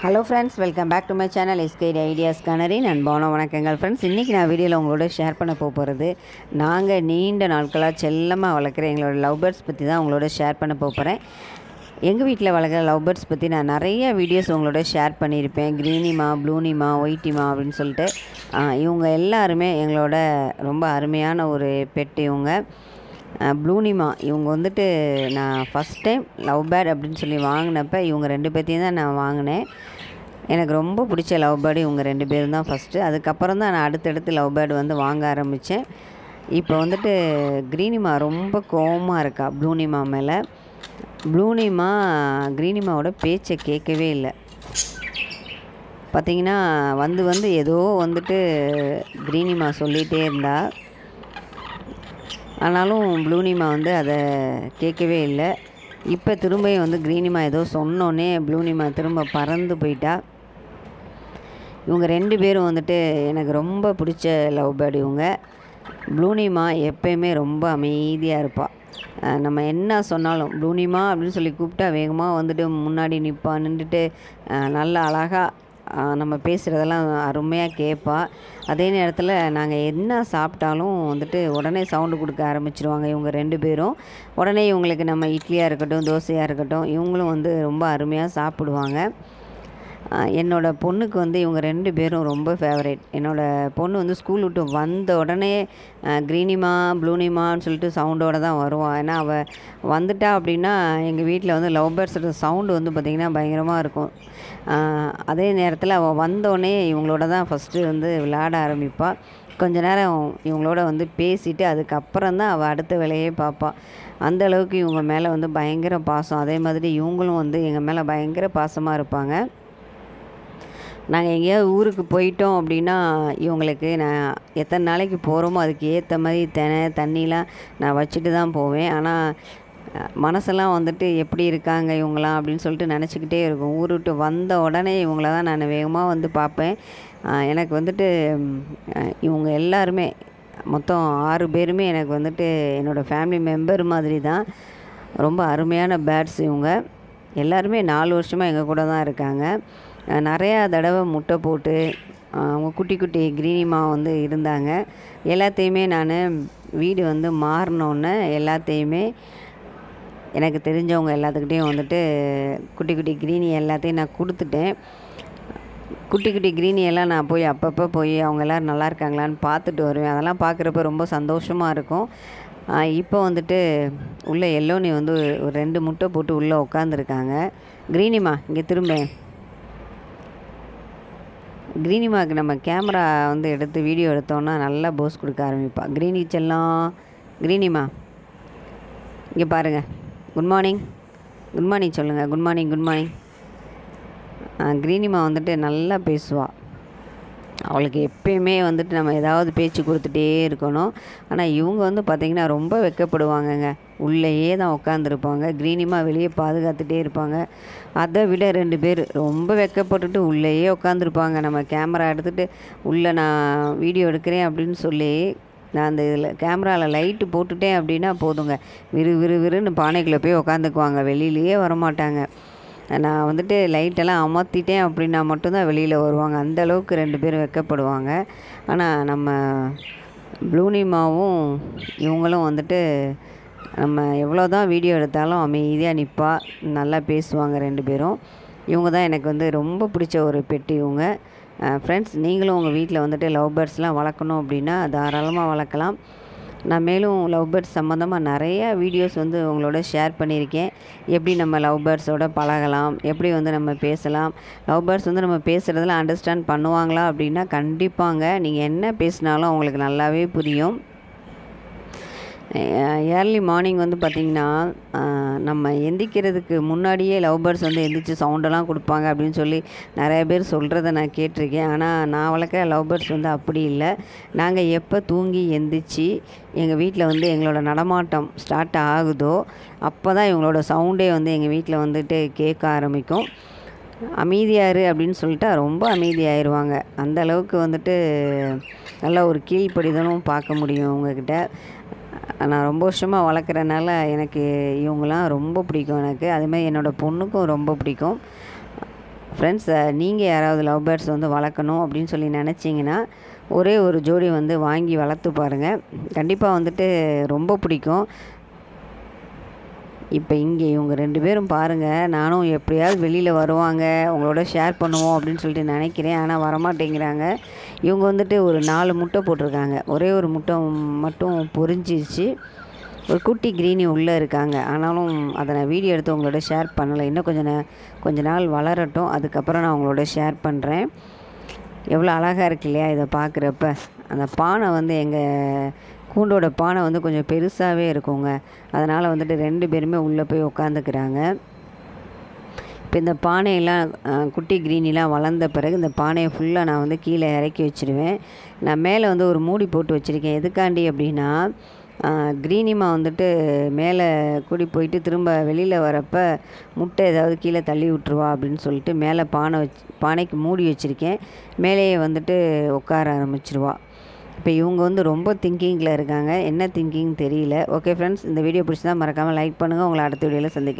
Hello friends welcome back to my channel SK ideas கனரின் அன்பான வணக்கங்கள் friends இன்றைக்கி நான் வீடியோவில் உங்களோட ஷேர் பண்ண போக போகிறது நாங்கள் நீண்ட நாட்களாக செல்லமாக வளர்க்குற எங்களோட லவ் பேர்ட்ஸ் பற்றி தான் உங்களோட ஷேர் பண்ண போக போகிறேன் எங்கள் வீட்டில் வளர்க்குற லவ் பேர்ட்ஸ் பற்றி நான் நிறைய வீடியோஸ் உங்களோட ஷேர் பண்ணியிருப்பேன். க்ரீனிமா ப்ளூனிமா ஒயிட்டிமா அப்படின்னு சொல்லிட்டு இவங்க எல்லாருமே எங்களோட ரொம்ப அருமையான ஒரு பெட் இவங்க. ப்ளூனிமா. இவங்க வந்துட்டு நான் ஃபஸ்ட் டைம் லவ் பேர்ட் அப்படின்னு சொல்லி வாங்கினப்ப இவங்க ரெண்டு பேர்த்தையும் தான் நான் வாங்கினேன். எனக்கு ரொம்ப பிடிச்ச லவ் பேர்டு இவங்க ரெண்டு பேரும் தான் ஃபஸ்ட்டு அதுக்கப்புறம் தான் நான் அடுத்தடுத்து லவ் பேர்டு வந்து வாங்க ஆரம்பித்தேன் இப்போ வந்துட்டு க்ரீனிமா ரொம்ப கோவமாக இருக்கா ப்ளூனிமா மேலே. ப்ளூனிமா க்ரீனிமாவோட பேச்சை கேட்கவே இல்லை. பார்த்தீங்கன்னா வந்து வந்து ஏதோ வந்துட்டு க்ரீனிமா சொல்லிகிட்டே இருந்தால் ஆனாலும் ப்ளூனிமா வந்து அதை கேட்கவே இல்லை. இப்போ திரும்பியும் வந்து க்ரீனிமா ஏதோ சொன்னோன்னே ப்ளூனிமா திரும்ப பறந்து போயிட்டா. இவங்க ரெண்டு பேரும் வந்துட்டு எனக்கு ரொம்ப பிடிச்ச லவ் பேர்டு இவங்க. ப்ளூனிமா எப்பயுமே ரொம்ப அமைதியாக இருப்பாள் நம்ம என்ன சொன்னாலும் ப்ளூனிமா அப்படின்னு சொல்லி கூப்பிட்டா வேகமாக வந்துட்டு முன்னாடி நிற்பா நின்றுட்டு நல்லா அழகாக நம்ம பேசுகிறதெல்லாம் அருமையாக கேட்பா அதே நேரத்தில் நாங்கள் என்ன சாப்பிட்டாலும் வந்துட்டு உடனே சவுண்டு கொடுக்க ஆரம்பிச்சிருவாங்க இவங்க ரெண்டு பேரும். உடனே இவங்களுக்கு நம்ம இட்லியாக இருக்கட்டும் தோசையாக இருக்கட்டும் இவங்களும் வந்து ரொம்ப அருமையாக சாப்பிடுவாங்க. என்னோடய பொண்ணுக்கு வந்து இவங்க ரெண்டு பேரும் ரொம்ப ஃபேவரேட் என்னோடய பொண்ணு வந்து ஸ்கூல் விட்டு வந்த உடனே க்ரீனிமா ப்ளூனிமான்னு சொல்லிட்டு சவுண்டோட தான் வருவாள் ஏன்னா அவள் வந்துட்டா அப்படின்னா எங்கள் வீட்டில் வந்து லவ் பேர்ட்ஸோட சவுண்டு வந்து பார்த்திங்கன்னா பயங்கரமாக இருக்கும். அதே நேரத்தில் அவள் வந்தோடனே இவங்களோட தான் ஃபஸ்ட்டு வந்து விளையாட ஆரம்பிப்பாள் கொஞ்ச நேரம் இவங்களோட வந்து பேசிட்டு அதுக்கப்புறம் தான் அவள் அடுத்த வேலையே பார்ப்பாள் அந்த அளவுக்கு இவங்க மேலே வந்து பயங்கர பாசம். அதே மாதிரி இவங்களும் வந்து எங்கள் மேலே பயங்கர பாசமாக இருப்பாங்க. நாங்கள் எங்கேயாவது ஊருக்கு போயிட்டோம் அப்படின்னா இவங்களுக்கு நான் எத்தனை நாளைக்கு போகிறோமோ அதுக்கு ஏற்ற மாதிரி தினை தண்ணிலாம் நான் வச்சுட்டு தான் போவேன். ஆனால் மனசெல்லாம் வந்துட்டு எப்படி இருக்காங்க இவங்களாம் அப்படின்னு சொல்லிட்டு நினச்சிக்கிட்டே இருக்கும். ஊர் விட்டு வந்த உடனே இவங்கள தான் நான் வேகமாக வந்து பார்ப்பேன். எனக்கு வந்துட்டு இவங்க எல்லாருமே மொத்தம் ஆறு பேருமே எனக்கு வந்துட்டு என்னோடய ஃபேமிலி மெம்பர் மாதிரி தான். ரொம்ப அருமையான பேர்ட்ஸ் இவங்க. எல்லாருமே நாலு வருஷமாக எங்கள் கூட தான் இருக்காங்க. நிறையா தடவை முட்டை போட்டு அவங்க குட்டி குட்டி கிரீனிமா வந்து இருந்தாங்க. எல்லாத்தையுமே நான் வீடு வந்து மாறினோன்னே எல்லாத்தையுமே எனக்கு தெரிஞ்சவங்க எல்லாத்துக்கிட்டேயும் வந்துட்டு குட்டி குட்டி கிரீனி எல்லாத்தையும் நான் கொடுத்துட்டேன். குட்டி குட்டி க்ரீனி எல்லாம் நான் போய் அப்பப்போ போய் அவங்க எல்லோரும் நல்லா இருக்காங்களான்னு பார்த்துட்டு வருவேன். அதெல்லாம் பார்க்குறப்ப ரொம்ப சந்தோஷமாக இருக்கும். இப்போ வந்துட்டு உள்ளே எல்லோனி வந்து ஒரு ரெண்டு முட்டை போட்டு உள்ளே உட்காந்துருக்காங்க கிரீனிமா இங்கே திரும்ப. கிரீனிமாவுக்கு நம்ம கேமரா வந்து எடுத்து வீடியோ எடுத்தோன்னா நல்லா போஸ் கொடுக்க ஆரம்பிப்பாள் கிரீனி செல்லம் கிரீனிமா இங்கே பாருங்கள் குட் மார்னிங் குட் மார்னிங் சொல்லுங்கள் good morning good morning Greenima வந்துட்டு நல்லா பேசுவாள் அவளுக்கு எப்பயுமே வந்துட்டு நம்ம ஏதாவது பேச்சு கொடுத்துட்டே இருக்கணும். ஆனால் இவங்க வந்து பார்த்திங்கன்னா ரொம்ப வெக்கப்படுவாங்கங்க. உள்ளேயே தான் உட்காந்துருப்பாங்க க்ரீனிமா வெளியே பாதுகாத்துட்டே இருப்பாங்க. அதை விட ரெண்டு பேர் ரொம்ப வெக்கப்பட்டுட்டு உள்ளேயே உட்காந்துருப்பாங்க நம்ம கேமரா எடுத்துகிட்டு உள்ளே நான் வீடியோ எடுக்கிறேன் அப்படின்னு சொல்லி நான் அந்த இதில் கேமராவில் லைட்டு போட்டுட்டேன் அப்படின்னா போதுங்க. விறு விறு விறுன்னு பானைக்குள்ளே போய் உட்காந்துக்குவாங்க வெளியிலேயே வரமாட்டாங்க. நான் வந்துட்டு லைட்டெல்லாம் அமர்த்திட்டேன் அப்படின்னா மட்டும்தான் வெளியில் வருவாங்க. அந்த அளவுக்கு ரெண்டு பேரும் வெக்கப்படுவாங்க. ஆனால் நம்ம ப்ளூனிமாவும் இவங்களும் வந்துட்டு நம்ம எவ்வளோ தான் வீடியோ எடுத்தாலும் அமைதியாக நிற்பா நல்லா பேசுவாங்க ரெண்டு பேரும். இவங்க தான் எனக்கு வந்து ரொம்ப பிடிச்ச ஒரு பெட்டு இவங்க. ஃப்ரெண்ட்ஸ் நீங்களும் உங்கள் வீட்டில் வந்துட்டு லவ் பேர்ட்ஸ்லாம் வளர்க்கணும் அப்படின்னா தாராளமாக வளர்க்கலாம். நான் மேலும் லவ் பேர்ட்ஸ் சம்மந்தமாக நிறையா வீடியோஸ் வந்து உங்களோட ஷேர் பண்ணியிருக்கேன். எப்படி நம்ம லவ் பேர்ட்ஸோட பழகலாம் எப்படி வந்து நம்ம பேசலாம் லவ் பேர்ட்ஸ் வந்து நம்ம பேசுகிறதுல அண்டர்ஸ்டாண்ட் பண்ணுவாங்களா அப்படின்னா கண்டிப்பாங்க. நீங்கள் என்ன பேசினாலும் அவங்களுக்கு நல்லாவே புரியும். ஏர்லி மார்னிங் வந்து பார்த்திங்கன்னா நம்ம எந்திக்கிறதுக்கு முன்னாடியே லவ் பேர்ட்ஸ் வந்து எந்திரிச்சு சவுண்டெல்லாம் கொடுப்பாங்க அப்படின்னு சொல்லி நிறைய பேர் சொல்கிறத நான் கேட்டிருக்கேன். ஆனால் நான் வளர்க்குற லவ் பேர்ட்ஸ் வந்து அப்படி இல்லை. நாங்கள் எப்போ தூங்கி எந்திரிச்சு எங்கள் வீட்டில் வந்து எங்களோட நடமாட்டம் ஸ்டார்ட் ஆகுதோ அப்போ தான் இவங்களோட சவுண்டே வந்து எங்கள் வீட்டில் வந்துட்டு கேட்க ஆரம்பிக்கும். அமைதியாரு அப்படின்னு சொல்லிட்டு ரொம்ப அமைதியாயிருவாங்க அந்த அளவுக்கு வந்துட்டு நல்ல ஒரு கீழ்ப்படிதனும் பார்க்க முடியும் உங்ககிட்ட. நான் ரொம்ப வருஷமாக வளர்க்குறனால எனக்கு இவங்களாம் ரொம்ப பிடிக்கும் எனக்கு. அதுமாதிரி என்னோடய பொண்ணுக்கும் ரொம்ப பிடிக்கும். ஃப்ரெண்ட்ஸ் நீங்கள் யாராவது லவ் பேர்ட்ஸ் வந்து வளர்க்கணும் அப்படின்னு சொல்லி நினச்சிங்கன்னா ஒரே ஒரு ஜோடி வந்து வாங்கி வளர்த்து பாருங்கள் கண்டிப்பாக வந்துட்டு ரொம்ப பிடிக்கும். இப்போ இங்கே இவங்க ரெண்டு பேரும் பாருங்கள் நானும் எப்படியாவது வெளியில் வருவாங்க உங்களோட ஷேர் பண்ணுவோம் அப்படின்னு சொல்லிட்டு நினைக்கிறேன். ஆனால் வரமாட்டேங்கிறாங்க. இவங்க வந்துட்டு ஒரு நாலு முட்டை போட்டிருக்காங்க. ஒரே ஒரு முட்டை மட்டும் பொறிஞ்சிருச்சு ஒரு குட்டி கிரீனி உள்ளே இருக்காங்க. ஆனாலும் அதை நான் வீடியோ எடுத்து உங்களோட ஷேர் பண்ணலை. இன்னும் கொஞ்சம் நான் கொஞ்ச நாள் வளரட்டும். அதுக்கப்புறம் நான் உங்களோட ஷேர் பண்ணுறேன் எவ்வளோ அழகாக இருக்கு இல்லையா இதை பார்க்குறப்ப. அந்த பானை வந்து எங்கள் கூண்டோட பானை வந்து கொஞ்சம் பெருசாகவே இருக்குங்க. அதனால் வந்துட்டு ரெண்டு பேருமே உள்ளே போய் உட்காந்துக்கிறாங்க இப்போ இந்த பானையெல்லாம் குட்டி கிரீனிலாம் வளர்ந்த பிறகு இந்த பானையை ஃபுல்லாக நான் வந்து கீழே இறக்கி வச்சுருவேன். நான் மேலே வந்து ஒரு மூடி போட்டு வச்சுருக்கேன். எதுக்காண்டி அப்படின்னா க்ரீனிமா கிரீனிமா வந்துட்டு மேலே கூடி போயிட்டு திரும்ப வெளியில் வரப்போ முட்டை ஏதாவது கீழே தள்ளி விட்ருவா அப்படின்னு சொல்லிட்டு மேலே பானை வச்சு பானைக்கு மூடி வச்சுருக்கேன். மேலேயே வந்துட்டு உட்கார ஆரம்பிச்சிருவா. இப்போ இவங்க வந்து ரொம்ப திங்கிங்கில் இருக்காங்க. என்ன திங்கிங் தெரியல. ஓகே ஃப்ரெண்ட்ஸ் இந்த வீடியோ பிடிச்சதா மறக்காமல் லைக் பண்ணுங்கள் உங்களை அடுத்த வீடியோவில் சந்திக்கிறேன்.